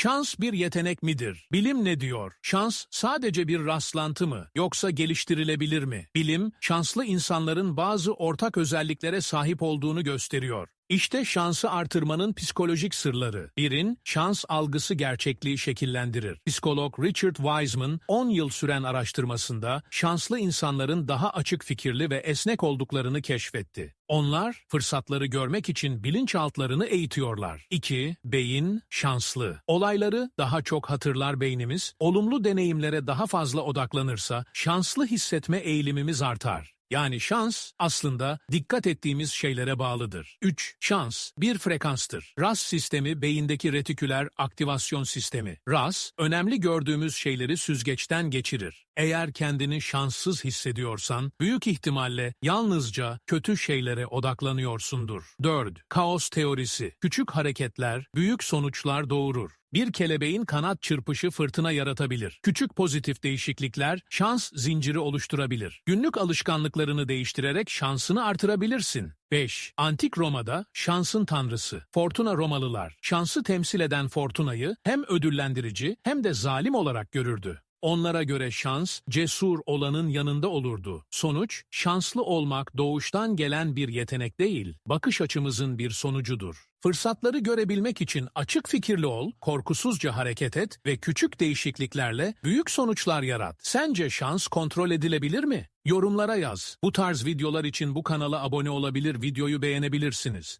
Şans bir yetenek midir? Bilim ne diyor? Şans sadece bir rastlantı mı? Yoksa geliştirilebilir mi? Bilim, şanslı insanların bazı ortak özelliklere sahip olduğunu gösteriyor. İşte şansı artırmanın psikolojik sırları. Birin, şans algısı gerçekliği şekillendirir. Psikolog Richard Wiseman, 10 yıl süren araştırmasında şanslı insanların daha açık fikirli ve esnek olduklarını keşfetti. Onlar, fırsatları görmek için bilinçaltlarını eğitiyorlar. 2. Beyin, şanslı. Olayları daha çok hatırlar beynimiz, olumlu deneyimlere daha fazla odaklanırsa şanslı hissetme eğilimimiz artar. Yani şans aslında dikkat ettiğimiz şeylere bağlıdır. 3. Şans bir frekanstır. RAS sistemi beyindeki retiküler aktivasyon sistemi. RAS, önemli gördüğümüz şeyleri süzgeçten geçirir. Eğer kendini şanssız hissediyorsan, büyük ihtimalle yalnızca kötü şeylere odaklanıyorsundur. 4. Kaos teorisi. Küçük hareketler, büyük sonuçlar doğurur. Bir kelebeğin kanat çırpışı fırtına yaratabilir. Küçük pozitif değişiklikler şans zinciri oluşturabilir. Günlük alışkanlıklarını değiştirerek şansını artırabilirsin. 5. Antik Roma'da şansın tanrısı. Fortuna Romalılar, şansı temsil eden Fortuna'yı hem ödüllendirici hem de zalim olarak görürdü. Onlara göre şans, cesur olanın yanında olurdu. Sonuç, şanslı olmak doğuştan gelen bir yetenek değil, bakış açımızın bir sonucudur. Fırsatları görebilmek için açık fikirli ol, korkusuzca hareket et ve küçük değişikliklerle büyük sonuçlar yarat. Sence şans kontrol edilebilir mi? Yorumlara yaz. Bu tarz videolar için bu kanala abone olabilir, videoyu beğenebilirsiniz.